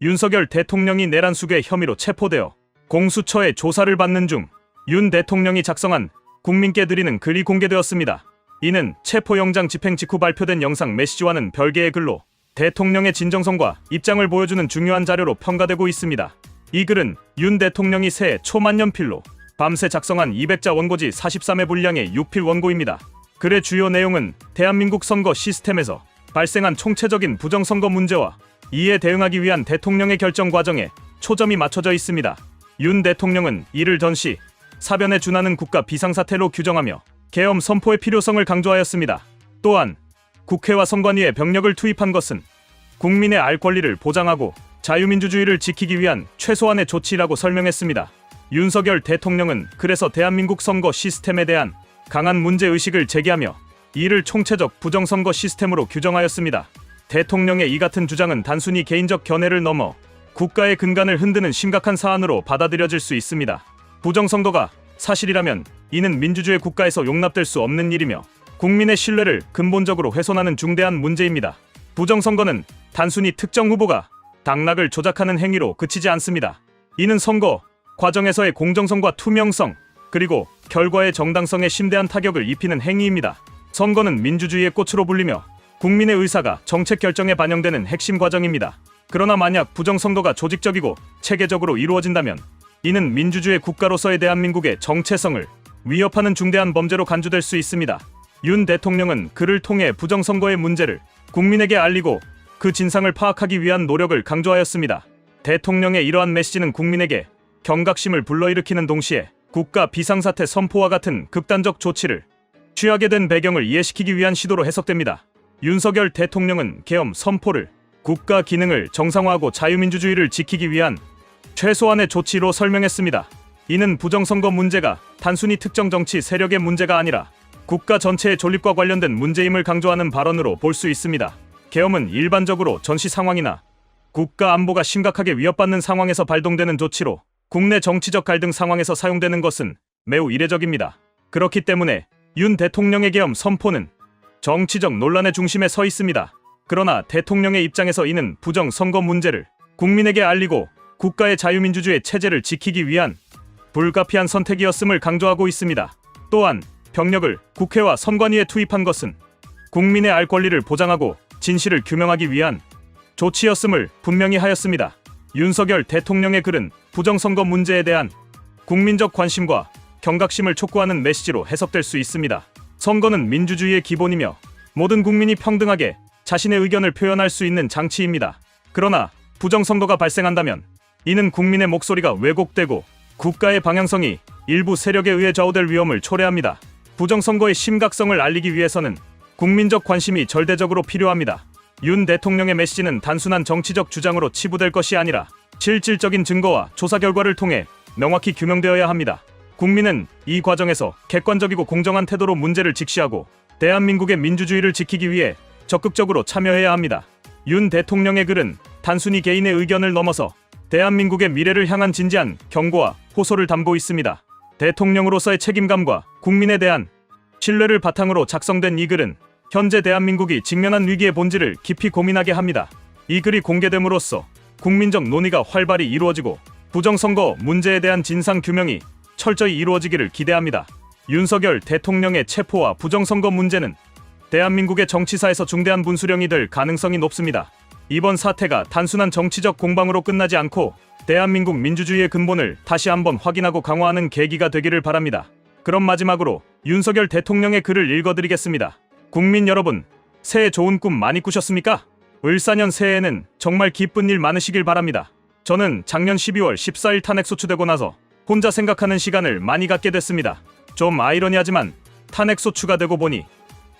윤석열 대통령이 내란 수괴 혐의로 체포되어 공수처의 조사를 받는 중 윤 대통령이 작성한 국민께 드리는 글이 공개되었습니다. 이는 체포영장 집행 직후 발표된 영상 메시지와는 별개의 글로 대통령의 진정성과 입장을 보여주는 중요한 자료로 평가되고 있습니다. 이 글은 윤 대통령이 새해 초만년필로 밤새 작성한 200자 원고지 43회 분량의 6필 원고입니다. 글의 주요 내용은 대한민국 선거 시스템에서 발생한 총체적인 부정선거 문제와 이에 대응하기 위한 대통령의 결정 과정에 초점이 맞춰져 있습니다. 윤 대통령은 이를 전시 사변에 준하는 국가 비상사태로 규정하며 계엄 선포의 필요성을 강조하였습니다. 또한 국회와 선관위에 병력을 투입한 것은 국민의 알 권리를 보장하고 자유민주주의를 지키기 위한 최소한의 조치라고 설명했습니다. 윤석열 대통령은 그래서 대한민국 선거 시스템에 대한 강한 문제의식을 제기하며 이를 총체적 부정선거 시스템으로 규정하였습니다. 대통령의 이 같은 주장은 단순히 개인적 견해를 넘어 국가의 근간을 흔드는 심각한 사안으로 받아들여질 수 있습니다. 부정선거가 사실이라면 이는 민주주의 국가에서 용납될 수 없는 일이며 국민의 신뢰를 근본적으로 훼손하는 중대한 문제입니다. 부정선거는 단순히 특정 후보가 당락을 조작하는 행위로 그치지 않습니다. 이는 선거 과정에서의 공정성과 투명성 그리고 결과의 정당성에 심대한 타격을 입히는 행위입니다. 선거는 민주주의의 꽃으로 불리며 국민의 의사가 정책 결정에 반영되는 핵심 과정입니다. 그러나 만약 부정선거가 조직적이고 체계적으로 이루어진다면 이는 민주주의 국가로서의 대한민국의 정체성을 위협하는 중대한 범죄로 간주될 수 있습니다. 윤 대통령은 그를 통해 부정선거의 문제를 국민에게 알리고 그 진상을 파악하기 위한 노력을 강조하였습니다. 대통령의 이러한 메시지는 국민에게 경각심을 불러일으키는 동시에 국가 비상사태 선포와 같은 극단적 조치를 취하게 된 배경을 이해시키기 위한 시도로 해석됩니다. 윤석열 대통령은 계엄 선포를 국가 기능을 정상화하고 자유민주주의를 지키기 위한 최소한의 조치로 설명했습니다. 이는 부정선거 문제가 단순히 특정 정치 세력의 문제가 아니라 국가 전체의 존립과 관련된 문제임을 강조하는 발언으로 볼 수 있습니다. 계엄은 일반적으로 전시 상황이나 국가 안보가 심각하게 위협받는 상황에서 발동되는 조치로 국내 정치적 갈등 상황에서 사용되는 것은 매우 이례적입니다. 그렇기 때문에 윤 대통령의 계엄 선포는 정치적 논란의 중심에 서 있습니다. 그러나 대통령의 입장에서 이는 부정 선거 문제를 국민에게 알리고 국가의 자유민주주의 체제를 지키기 위한 불가피한 선택이었음을 강조하고 있습니다. 또한 병력을 국회와 선관위에 투입한 것은 국민의 알 권리를 보장하고 진실을 규명하기 위한 조치였음을 분명히 하였습니다. 윤석열 대통령의 글은 부정선거 문제에 대한 국민적 관심과 경각심을 촉구하는 메시지로 해석될 수 있습니다. 선거는 민주주의의 기본이며 모든 국민이 평등하게 자신의 의견을 표현할 수 있는 장치입니다. 그러나 부정선거가 발생한다면 이는 국민의 목소리가 왜곡되고 국가의 방향성이 일부 세력에 의해 좌우될 위험을 초래합니다. 부정선거의 심각성을 알리기 위해서는 국민적 관심이 절대적으로 필요합니다. 윤 대통령의 메시지는 단순한 정치적 주장으로 치부될 것이 아니라 실질적인 증거와 조사 결과를 통해 명확히 규명되어야 합니다. 국민은 이 과정에서 객관적이고 공정한 태도로 문제를 직시하고 대한민국의 민주주의를 지키기 위해 적극적으로 참여해야 합니다. 윤 대통령의 글은 단순히 개인의 의견을 넘어서 대한민국의 미래를 향한 진지한 경고와 호소를 담고 있습니다. 대통령으로서의 책임감과 국민에 대한 신뢰를 바탕으로 작성된 이 글은 현재 대한민국이 직면한 위기의 본질을 깊이 고민하게 합니다. 이 글이 공개됨으로써 국민적 논의가 활발히 이루어지고 부정선거 문제에 대한 진상 규명이 철저히 이루어지기를 기대합니다. 윤석열 대통령의 체포와 부정선거 문제는 대한민국의 정치사에서 중대한 분수령이 될 가능성이 높습니다. 이번 사태가 단순한 정치적 공방으로 끝나지 않고 대한민국 민주주의의 근본을 다시 한번 확인하고 강화하는 계기가 되기를 바랍니다. 그럼 마지막으로 윤석열 대통령의 글을 읽어드리겠습니다. 국민 여러분, 새해 좋은 꿈 많이 꾸셨습니까? 을사년 새해에는 정말 기쁜 일 많으시길 바랍니다. 저는 작년 12월 14일 탄핵 소추되고 나서 혼자 생각하는 시간을 많이 갖게 됐습니다. 좀 아이러니하지만 탄핵 소 추가 되고 보니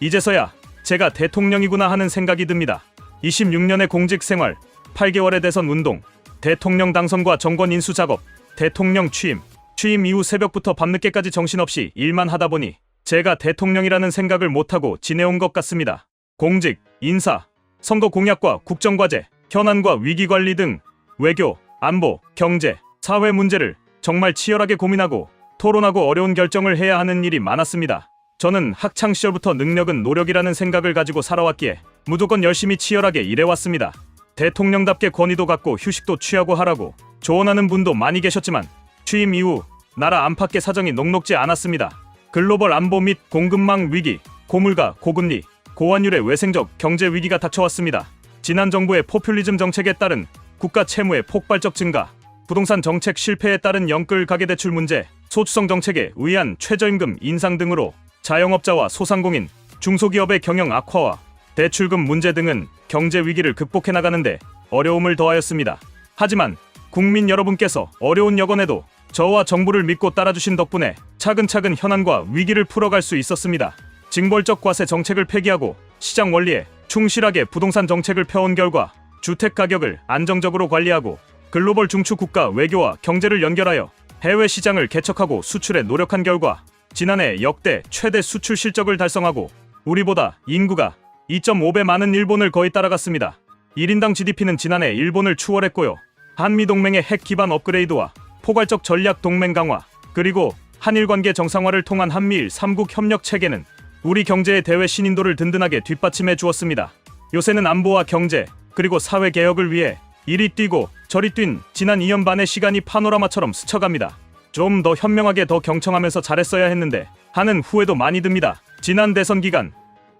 이제서야 제가 대통령이구나 하는 생각이 듭니다. 26년의 공직 생활, 8개월의 대선 운동, 대통령 당선과 정권 인수 작업, 대통령 취임, 취임 이후 새벽부터 밤늦게까지 정신없이 일만 하다 보니 제가 대통령이라는 생각을 못하고 지내온 것 같습니다. 공직, 인사, 선거 공약과 국정과제, 현안과 위기관리 등 외교, 안보, 경제, 사회 문제를 정말 치열하게 고민하고 토론하고 어려운 결정을 해야 하는 일이 많았습니다. 저는 학창 시절부터 능력은 노력이라는 생각을 가지고 살아왔기에 무조건 열심히 치열하게 일해왔습니다. 대통령답게 권위도 갖고 휴식도 취하고 하라고 조언하는 분도 많이 계셨지만 취임 이후 나라 안팎의 사정이 녹록지 않았습니다. 글로벌 안보 및 공급망 위기, 고물가, 고금리, 고환율의 외생적 경제 위기가 닥쳐왔습니다. 지난 정부의 포퓰리즘 정책에 따른 국가 채무의 폭발적 증가, 부동산 정책 실패에 따른 영끌 가계대출 문제, 소추성 정책에 의한 최저임금 인상 등으로 자영업자와 소상공인, 중소기업의 경영 악화와 대출금 문제 등은 경제 위기를 극복해 나가는데 어려움을 더하였습니다. 하지만 국민 여러분께서 어려운 여건에도 저와 정부를 믿고 따라주신 덕분에 차근차근 현안과 위기를 풀어갈 수 있었습니다. 징벌적 과세 정책을 폐기하고 시장 원리에 충실하게 부동산 정책을 펴온 결과 주택 가격을 안정적으로 관리하고 글로벌 중추 국가 외교와 경제를 연결하여 해외 시장을 개척하고 수출에 노력한 결과 지난해 역대 최대 수출 실적을 달성하고 우리보다 인구가 2.5배 많은 일본을 거의 따라갔습니다. 1인당 GDP는 지난해 일본을 추월했고요. 한미 동맹의 핵 기반 업그레이드와 포괄적 전략 동맹 강화 그리고 한일 관계 정상화를 통한 한미일 3국 협력 체계는 우리 경제의 대외 신인도를 든든하게 뒷받침해 주었습니다. 요새는 안보와 경제 그리고 사회 개혁을 위해 이리 뛰고 저리 뛴 지난 2년 반의 시간이 파노라마처럼 스쳐갑니다. 좀 더 현명하게 더 경청하면서 잘했어야 했는데 하는 후회도 많이 듭니다. 지난 대선 기간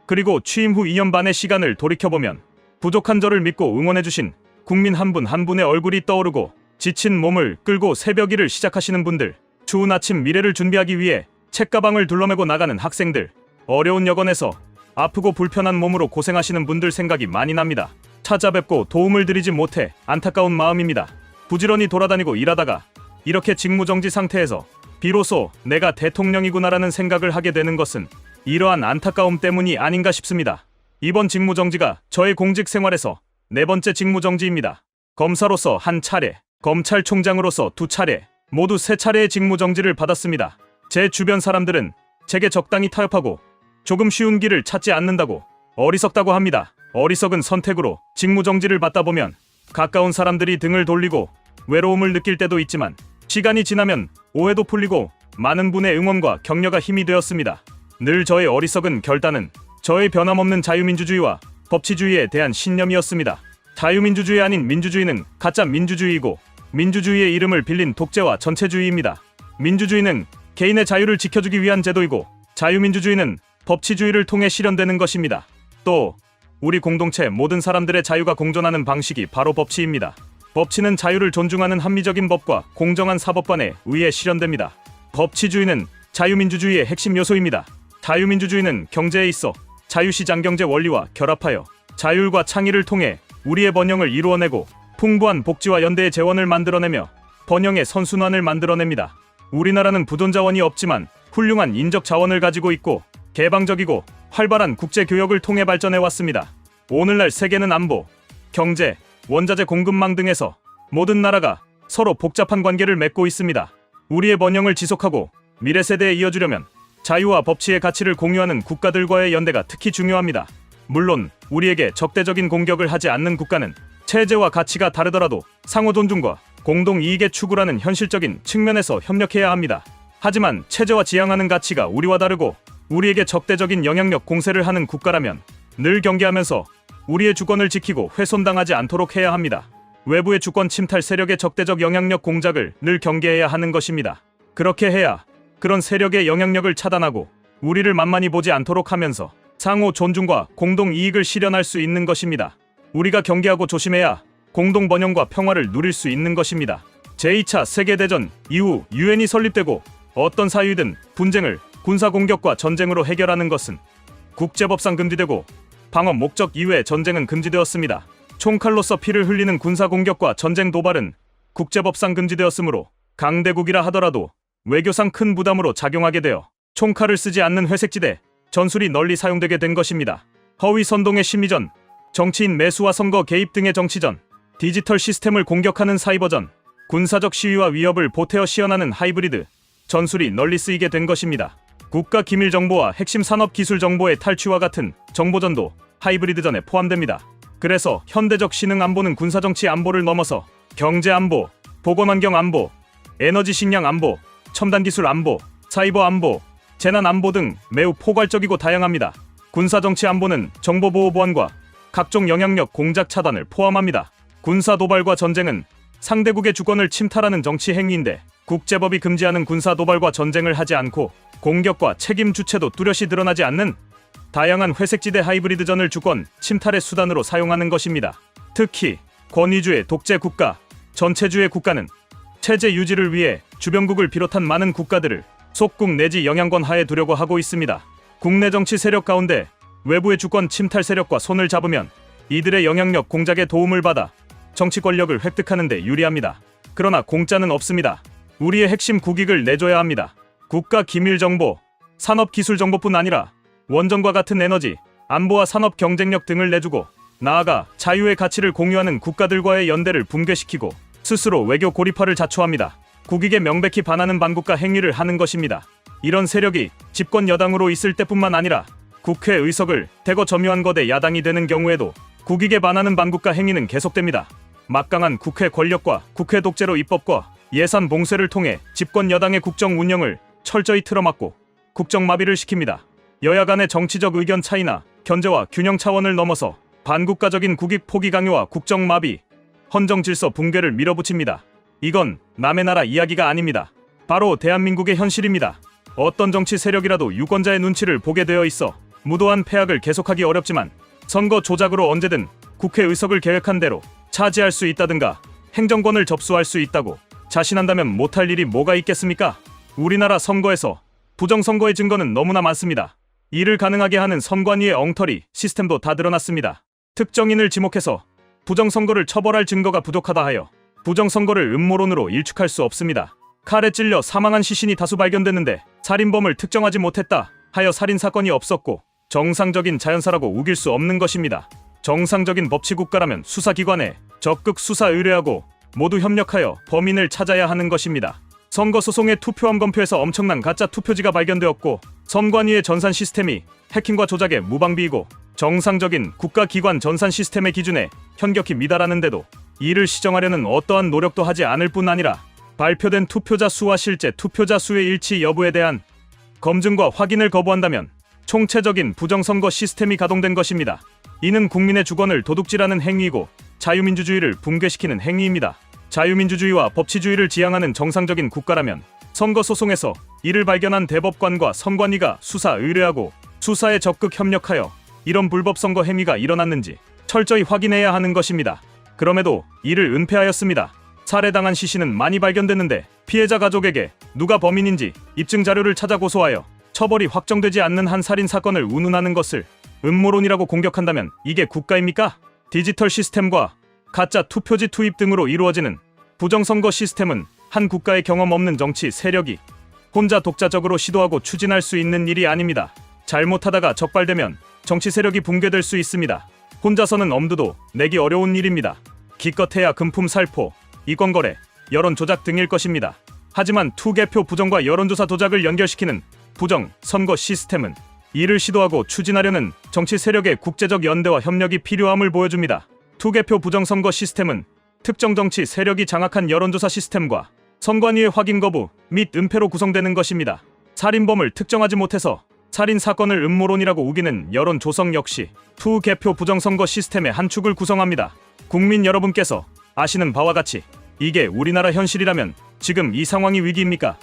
그리고 취임 후 2년 반의 시간을 돌이켜보면 부족한 저를 믿고 응원해주신 국민 한 분한 분의 얼굴이 떠오르고 지친 몸을 끌고 새벽 일을 시작하시는 분들, 추운 아침 미래를 준비하기 위해 책가방을 둘러매고 나가는 학생들, 어려운 여건에서 아프고 불편한 몸으로 고생하시는 분들 생각이 많이 납니다. 찾아뵙고 도움을 드리지 못해 안타까운 마음입니다. 부지런히 돌아다니고 일하다가 이렇게 직무정지 상태에서 비로소 내가 대통령이구나라는 생각을 하게 되는 것은 이러한 안타까움 때문이 아닌가 싶습니다. 이번 직무정지가 저의 공직 생활에서 네 번째 직무정지입니다. 검사로서 한 차례, 검찰총장으로서 두 차례, 모두 세 차례의 직무정지를 받았습니다. 제 주변 사람들은 제게 적당히 타협하고 조금 쉬운 길을 찾지 않는다고 어리석다고 합니다. 어리석은 선택으로 직무정지를 받다 보면 가까운 사람들이 등을 돌리고 외로움을 느낄 때도 있지만 시간이 지나면 오해도 풀리고 많은 분의 응원과 격려가 힘이 되었습니다. 늘 저의 어리석은 결단은 저의 변함없는 자유민주주의와 법치주의에 대한 신념이었습니다. 자유민주주의 아닌 민주주의는 가짜 민주주의이고 민주주의의 이름을 빌린 독재와 전체주의입니다. 민주주의는 개인의 자유를 지켜주기 위한 제도이고 자유민주주의는 법치주의를 통해 실현되는 것입니다. 또 우리 공동체 모든 사람들의 자유가 공존하는 방식이 바로 법치입니다. 법치는 자유를 존중하는 합리적인 법과 공정한 사법관에 의해 실현됩니다. 법치주의는 자유민주주의의 핵심 요소입니다. 자유민주주의는 경제에 있어 자유시장 경제 원리와 결합하여 자율과 창의를 통해 우리의 번영을 이루어내고 풍부한 복지와 연대의 재원을 만들어내며 번영의 선순환을 만들어냅니다. 우리나라는 부돈 자원이 없지만 훌륭한 인적 자원을 가지고 있고 개방적이고 활발한 국제 교역을 통해 발전해 왔습니다. 오늘날 세계는 안보, 경제, 원자재 공급망 등에서 모든 나라가 서로 복잡한 관계를 맺고 있습니다. 우리의 번영을 지속하고 미래 세대에 이어주려면 자유와 법치의 가치를 공유하는 국가들과의 연대가 특히 중요합니다. 물론 우리에게 적대적인 공격을 하지 않는 국가는 체제와 가치가 다르더라도 상호 존중과 공동 이익의 추구라는 현실적인 측면에서 협력해야 합니다. 하지만 체제와 지향하는 가치가 우리와 다르고 우리에게 적대적인 영향력 공세를 하는 국가라면 늘 경계하면서 우리의 주권을 지키고 훼손당하지 않도록 해야 합니다. 외부의 주권 침탈 세력의 적대적 영향력 공작을 늘 경계해야 하는 것입니다. 그렇게 해야 그런 세력의 영향력을 차단하고 우리를 만만히 보지 않도록 하면서 상호 존중과 공동 이익을 실현할 수 있는 것입니다. 우리가 경계하고 조심해야 공동 번영과 평화를 누릴 수 있는 것입니다. 제2차 세계대전 이후 유엔이 설립되고 어떤 사유든 분쟁을 군사 공격과 전쟁으로 해결하는 것은 국제법상 금지되고 방어 목적 이외의 전쟁은 금지되었습니다. 총칼로서 피를 흘리는 군사 공격과 전쟁 도발은 국제법상 금지되었으므로 강대국이라 하더라도 외교상 큰 부담으로 작용하게 되어 총칼을 쓰지 않는 회색지대 전술이 널리 사용되게 된 것입니다. 허위 선동의 심리전, 정치인 매수와 선거 개입 등의 정치전, 디지털 시스템을 공격하는 사이버전, 군사적 시위와 위협을 보태어 시연하는 하이브리드 전술이 널리 쓰이게 된 것입니다. 국가 기밀 정보와 핵심 산업 기술 정보의 탈취와 같은 정보전도 하이브리드전에 포함됩니다. 그래서 현대적 신흥 안보는 군사 정치 안보를 넘어서 경제 안보, 보건 환경 안보, 에너지 식량 안보, 첨단 기술 안보, 사이버 안보, 재난 안보 등 매우 포괄적이고 다양합니다. 군사 정치 안보는 정보 보호 보안과 각종 영향력 공작 차단을 포함합니다. 군사 도발과 전쟁은 상대국의 주권을 침탈하는 정치 행위인데 국제법이 금지하는 군사 도발과 전쟁을 하지 않고 공격과 책임 주체도 뚜렷이 드러나지 않는 다양한 회색지대 하이브리드전을 주권 침탈의 수단으로 사용하는 것입니다. 특히 권위주의 독재 국가, 전체주의 국가는 체제 유지를 위해 주변국을 비롯한 많은 국가들을 속국 내지 영향권 하에 두려고 하고 있습니다. 국내 정치 세력 가운데 외부의 주권 침탈 세력과 손을 잡으면 이들의 영향력 공작에 도움을 받아 정치 권력을 획득하는 데 유리합니다. 그러나 공짜는 없습니다. 우리의 핵심 국익을 내줘야 합니다. 국가 기밀 정보, 산업 기술 정보뿐 아니라 원전과 같은 에너지, 안보와 산업 경쟁력 등을 내주고 나아가 자유의 가치를 공유하는 국가들과의 연대를 붕괴시키고 스스로 외교 고립화를 자초합니다. 국익에 명백히 반하는 반국가 행위를 하는 것입니다. 이런 세력이 집권 여당으로 있을 때뿐만 아니라 국회 의석을 대거 점유한 거대 야당이 되는 경우에도 국익에 반하는 반국가 행위는 계속됩니다. 막강한 국회 권력과 국회 독재로 입법과 예산 봉쇄를 통해 집권 여당의 국정 운영을 철저히 틀어막고 국정 마비를 시킵니다. 여야 간의 정치적 의견 차이나 견제와 균형 차원을 넘어서 반국가적인 국익 포기 강요와 국정 마비, 헌정 질서 붕괴를 밀어붙입니다. 이건 남의 나라 이야기가 아닙니다. 바로 대한민국의 현실입니다. 어떤 정치 세력이라도 유권자의 눈치를 보게 되어 있어 무도한 패악을 계속하기 어렵지만 선거 조작으로 언제든 국회 의석을 계획한 대로 차지할 수 있다든가 행정권을 접수할 수 있다고 자신한다면 못할 일이 뭐가 있겠습니까? 우리나라 선거에서 부정선거의 증거는 너무나 많습니다. 이를 가능하게 하는 선관위의 엉터리 시스템도 다 드러났습니다. 특정인을 지목해서 부정선거를 처벌할 증거가 부족하다 하여 부정선거를 음모론으로 일축할 수 없습니다. 칼에 찔려 사망한 시신이 다수 발견됐는데 살인범을 특정하지 못했다 하여 살인사건이 없었고 정상적인 자연사라고 우길 수 없는 것입니다. 정상적인 법치국가라면 수사기관에 적극 수사 의뢰하고 모두 협력하여 범인을 찾아야 하는 것입니다. 선거 소송의 투표함 검표에서 엄청난 가짜 투표지가 발견되었고 선관위의 전산 시스템이 해킹과 조작에 무방비이고 정상적인 국가기관 전산 시스템의 기준에 현격히 미달하는데도 이를 시정하려는 어떠한 노력도 하지 않을 뿐 아니라 발표된 투표자 수와 실제 투표자 수의 일치 여부에 대한 검증과 확인을 거부한다면 총체적인 부정선거 시스템이 가동된 것입니다. 이는 국민의 주권을 도둑질하는 행위이고 자유민주주의를 붕괴시키는 행위입니다. 자유민주주의와 법치주의를 지향하는 정상적인 국가라면 선거 소송에서 이를 발견한 대법관과 선관위가 수사 의뢰하고 수사에 적극 협력하여 이런 불법 선거 행위가 일어났는지 철저히 확인해야 하는 것입니다. 그럼에도 이를 은폐하였습니다. 살해당한 시신은 많이 발견됐는데 피해자 가족에게 누가 범인인지 입증 자료를 찾아 고소하여 처벌이 확정되지 않는 한 살인 사건을 운운하는 것을 음모론이라고 공격한다면 이게 국가입니까? 디지털 시스템과 가짜 투표지 투입 등으로 이루어지는 부정선거 시스템은 한 국가의 경험 없는 정치 세력이 혼자 독자적으로 시도하고 추진할 수 있는 일이 아닙니다. 잘못하다가 적발되면 정치 세력이 붕괴될 수 있습니다. 혼자서는 엄두도 내기 어려운 일입니다. 기껏해야 금품 살포, 이권거래, 여론 조작 등일 것입니다. 하지만 투개표 부정과 여론조사 도작을 연결시키는 부정 선거 시스템은 이를 시도하고 추진하려는 정치 세력의 국제적 연대와 협력이 필요함을 보여줍니다. 투개표 부정선거 시스템은 특정 정치 세력이 장악한 여론조사 시스템과 선관위의 확인 거부 및 은폐로 구성되는 것입니다. 살인범을 특정하지 못해서 살인 사건을 음모론이라고 우기는 여론 조성 역시 투개표 부정선거 시스템의 한 축을 구성합니다. 국민 여러분께서 아시는 바와 같이 이게 우리나라 현실이라면 지금 이 상황이 위기입니까?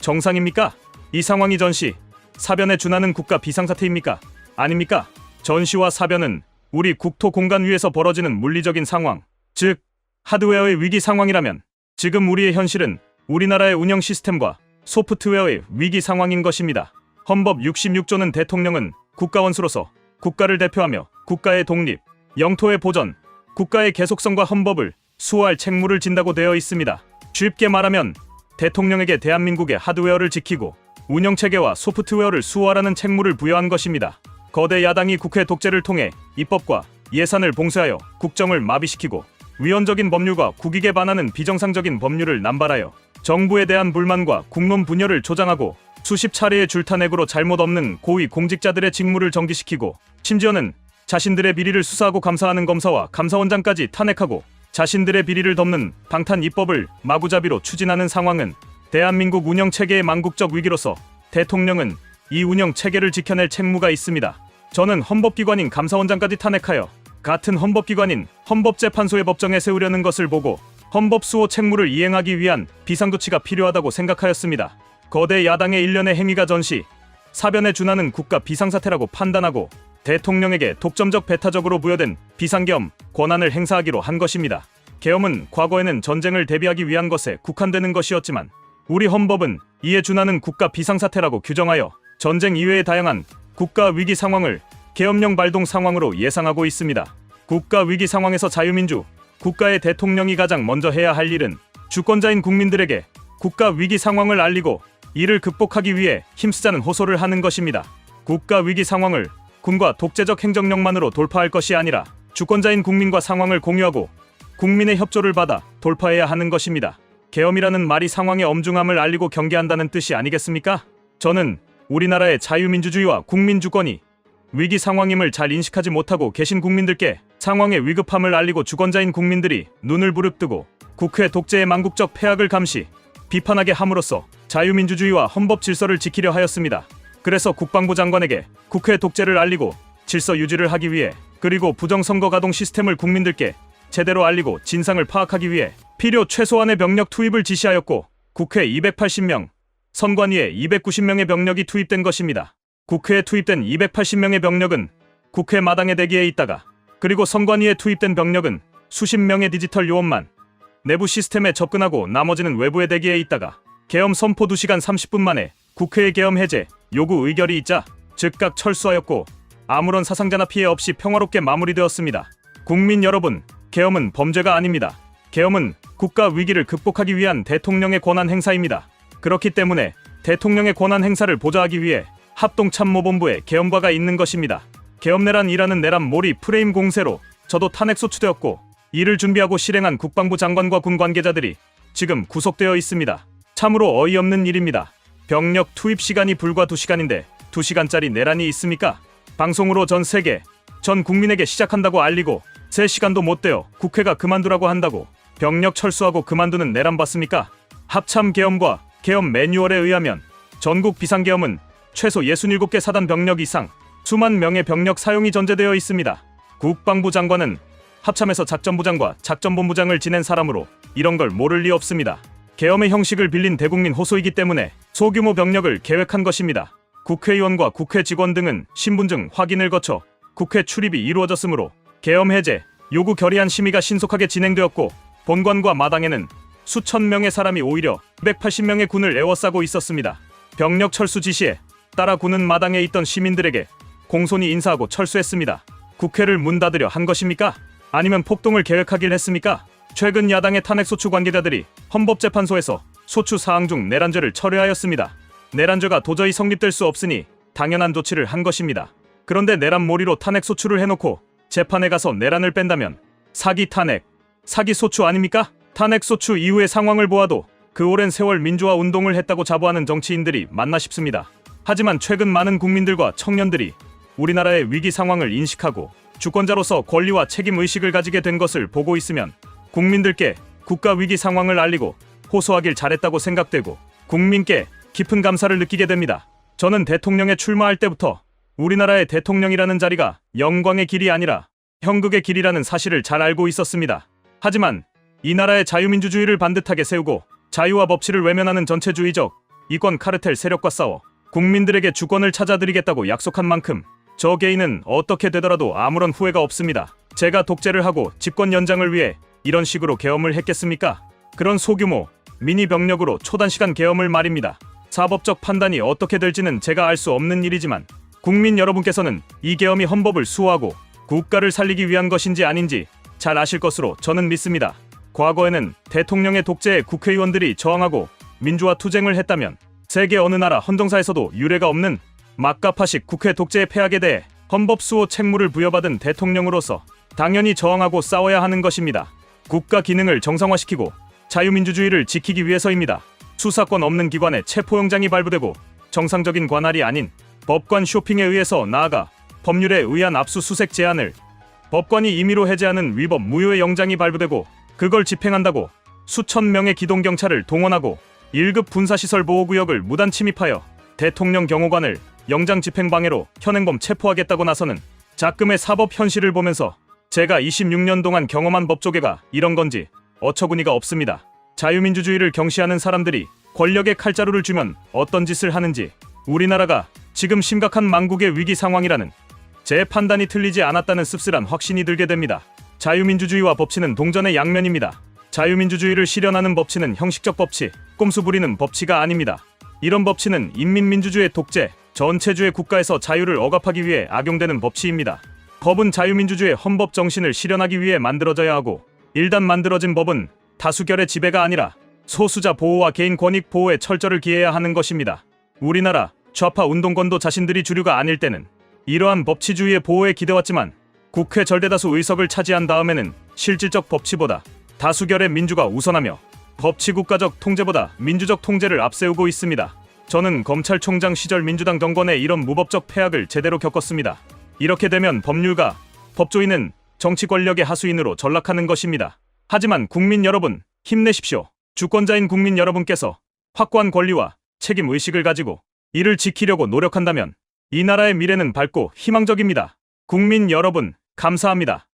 정상입니까? 이 상황이 전시 사변에 준하는 국가 비상사태입니까? 아닙니까? 전시와 사변은 우리 국토 공간 위에서 벌어지는 물리적인 상황, 즉 하드웨어의 위기 상황이라면 지금 우리의 현실은 우리나라의 운영 시스템과 소프트웨어의 위기 상황인 것입니다. 헌법 66조는 대통령은 국가원수로서 국가를 대표하며 국가의 독립, 영토의 보전, 국가의 계속성과 헌법을 수호할 책무를 진다고 되어 있습니다. 쉽게 말하면 대통령에게 대한민국의 하드웨어를 지키고 운영 체계와 소프트웨어를 수호하라는 책무를 부여한 것입니다. 거대 야당이 국회 독재를 통해 입법과 예산을 봉쇄하여 국정을 마비시키고 위헌적인 법률과 국익에 반하는 비정상적인 법률을 남발하여 정부에 대한 불만과 국론 분열을 조장하고 수십 차례의 줄타내고로 잘못 없는 고위 공직자들의 직무를 정지시키고 심지어는 자신들의 비리를 수사하고 감사하는 검사와 감사원장까지 탄핵하고 자신들의 비리를 덮는 방탄 입법을 마구잡이로 추진하는 상황은 대한민국 운영 체계의 망국적 위기로서 대통령은 이 운영 체계를 지켜낼 책무가 있습니다. 저는 헌법기관인 감사원장까지 탄핵하여 같은 헌법기관인 헌법재판소의 법정에 세우려는 것을 보고 헌법수호 책무를 이행하기 위한 비상조치가 필요하다고 생각하였습니다. 거대 야당의 일련의 행위가 전시 사변에 준하는 국가 비상사태라고 판단하고 대통령에게 독점적 배타적으로 부여된 비상계엄 권한을 행사하기로 한 것입니다. 계엄은 과거에는 전쟁을 대비하기 위한 것에 국한되는 것이었지만 우리 헌법은 이에 준하는 국가 비상사태라고 규정하여 전쟁 이외의 다양한 국가 위기 상황을 계엄령 발동 상황으로 예상하고 있습니다. 국가 위기 상황에서 자유민주 국가의 대통령이 가장 먼저 해야 할 일은 주권자인 국민들에게 국가 위기 상황을 알리고 이를 극복하기 위해 힘쓰자는 호소를 하는 것입니다. 국가 위기 상황을 군과 독재적 행정력만으로 돌파할 것이 아니라 주권자인 국민과 상황을 공유하고 국민의 협조를 받아 돌파해야 하는 것입니다. 계엄이라는 말이 상황의 엄중함을 알리고 경계한다는 뜻이 아니겠습니까? 저는 우리나라의 자유민주주의와 국민주권이 위기 상황임을 잘 인식하지 못하고 계신 국민들께 상황의 위급함을 알리고 주권자인 국민들이 눈을 부릅뜨고 국회 독재의 망국적 폐악을 감시, 비판하게 함으로써 자유민주주의와 헌법 질서를 지키려 하였습니다. 그래서 국방부 장관에게 국회 독재를 알리고 질서 유지를 하기 위해 그리고 부정선거 가동 시스템을 국민들께 제대로 알리고 진상을 파악하기 위해 필요 최소한의 병력 투입을 지시하였고 국회 280명, 선관위에 290명의 병력이 투입된 것입니다. 국회에 투입된 280명의 병력은 국회 마당에 대기해 있다가 그리고 선관위에 투입된 병력은 수십 명의 디지털 요원만 내부 시스템에 접근하고 나머지는 외부에 대기해 있다가 계엄 선포 2시간 30분 만에 국회의 계엄 해제 요구 의결이 있자 즉각 철수하였고 아무런 사상자나 피해 없이 평화롭게 마무리되었습니다. 국민 여러분, 계엄은 범죄가 아닙니다. 계엄은 국가 위기를 극복하기 위한 대통령의 권한 행사입니다. 그렇기 때문에 대통령의 권한 행사를 보좌하기 위해 합동참모본부에 계엄과가 있는 것입니다. 계엄내란 이라는 내란 몰이 프레임 공세로 저도 탄핵 소추되었고 이를 준비하고 실행한 국방부 장관과 군 관계자들이 지금 구속되어 있습니다. 참으로 어이없는 일입니다. 병력 투입 시간이 불과 2시간인데 2시간짜리 내란이 있습니까? 방송으로 전 세계, 전 국민에게 시작한다고 알리고 3시간도 못 되어 국회가 그만두라고 한다고 병력 철수하고 그만두는 내란 봤습니까? 합참 계엄과 계엄 매뉴얼에 의하면 전국 비상계엄은 최소 67개 사단 병력 이상 수만 명의 병력 사용이 전제되어 있습니다. 국방부 장관은 합참에서 작전부장과 작전본부장을 지낸 사람으로 이런 걸 모를 리 없습니다. 계엄의 형식을 빌린 대국민 호소이기 때문에 소규모 병력을 계획한 것입니다. 국회의원과 국회 직원 등은 신분증 확인을 거쳐 국회 출입이 이루어졌으므로 계엄 해제 요구 결의안 심의가 신속하게 진행되었고 본관과 마당에는 수천 명의 사람이 오히려 180명의 군을 에워싸고 있었습니다. 병력 철수 지시에 따라 군은 마당에 있던 시민들에게 공손히 인사하고 철수했습니다. 국회를 문 닫으려 한 것입니까? 아니면 폭동을 계획하길 했습니까? 최근 야당의 탄핵 소추 관계자들이 헌법재판소에서 소추 사항 중 내란죄를 철회하였습니다. 내란죄가 도저히 성립될 수 없으니 당연한 조치를 한 것입니다. 그런데 내란 몰이로 탄핵 소추를 해놓고 재판에 가서 내란을 뺀다면 사기 탄핵, 사기 소추 아닙니까? 탄핵 소추 이후의 상황을 보아도 그 오랜 세월 민주화 운동을 했다고 자부하는 정치인들이 맞나 싶습니다. 하지만 최근 많은 국민들과 청년들이 우리나라의 위기 상황을 인식하고 주권자로서 권리와 책임 의식을 가지게 된 것을 보고 있으면 국민들께 국가 위기 상황을 알리고 호소하길 잘했다고 생각되고 국민께 깊은 감사를 느끼게 됩니다. 저는 대통령에 출마할 때부터 우리나라의 대통령이라는 자리가 영광의 길이 아니라 형극의 길이라는 사실을 잘 알고 있었습니다. 하지만 이 나라의 자유민주주의를 반듯하게 세우고 자유와 법치를 외면하는 전체주의적 이권 카르텔 세력과 싸워 국민들에게 주권을 찾아드리겠다고 약속한 만큼 저 개인은 어떻게 되더라도 아무런 후회가 없습니다. 제가 독재를 하고 집권 연장을 위해 이런 식으로 계엄을 했겠습니까? 그런 소규모 미니 병력으로 초단시간 계엄을 말입니다. 사법적 판단이 어떻게 될지는 제가 알 수 없는 일이지만 국민 여러분께서는 이 계엄이 헌법을 수호하고 국가를 살리기 위한 것인지 아닌지 잘 아실 것으로 저는 믿습니다. 과거에는 대통령의 독재에 국회의원들이 저항하고 민주화 투쟁을 했다면 세계 어느 나라 헌정사에서도 유례가 없는 막가파식 국회 독재의 폐악에 대해 헌법 수호 책무를 부여받은 대통령으로서 당연히 저항하고 싸워야 하는 것입니다. 국가 기능을 정상화시키고 자유민주주의를 지키기 위해서입니다. 수사권 없는 기관에 체포영장이 발부되고 정상적인 관할이 아닌 법관 쇼핑에 의해서 나아가 법률에 의한 압수수색 제한을 법관이 임의로 해제하는 위법 무효의 영장이 발부되고 그걸 집행한다고 수천 명의 기동 경찰을 동원하고 1급 군사시설 보호구역을 무단 침입하여 대통령 경호관을 영장 집행 방해로 현행범 체포하겠다고 나서는 작금의 사법 현실을 보면서 제가 26년 동안 경험한 법조계가 이런 건지 어처구니가 없습니다. 자유민주주의를 경시하는 사람들이 권력에 칼자루를 주면 어떤 짓을 하는지 우리나라가 지금 심각한 망국의 위기 상황이라는 제 판단이 틀리지 않았다는 씁쓸한 확신이 들게 됩니다. 자유민주주의와 법치는 동전의 양면입니다. 자유민주주의를 실현하는 법치는 형식적 법치, 꼼수 부리는 법치가 아닙니다. 이런 법치는 인민민주주의 독재, 전체주의 국가에서 자유를 억압하기 위해 악용되는 법치입니다. 법은 자유민주주의 헌법 정신을 실현하기 위해 만들어져야 하고 일단 만들어진 법은 다수결의 지배가 아니라 소수자 보호와 개인 권익 보호에 철저를 기해야 하는 것입니다. 우리나라 좌파 운동권도 자신들이 주류가 아닐 때는 이러한 법치주의의 보호에 기대왔지만 국회 절대다수 의석을 차지한 다음에는 실질적 법치보다 다수결의 민주가 우선하며 법치 국가적 통제보다 민주적 통제를 앞세우고 있습니다. 저는 검찰총장 시절 민주당 정권의 이런 무법적 폐악을 제대로 겪었습니다. 이렇게 되면 법률가, 법조인은 정치 권력의 하수인으로 전락하는 것입니다. 하지만 국민 여러분, 힘내십시오. 주권자인 국민 여러분께서 확고한 권리와 책임 의식을 가지고 이를 지키려고 노력한다면 이 나라의 미래는 밝고 희망적입니다. 국민 여러분, 감사합니다.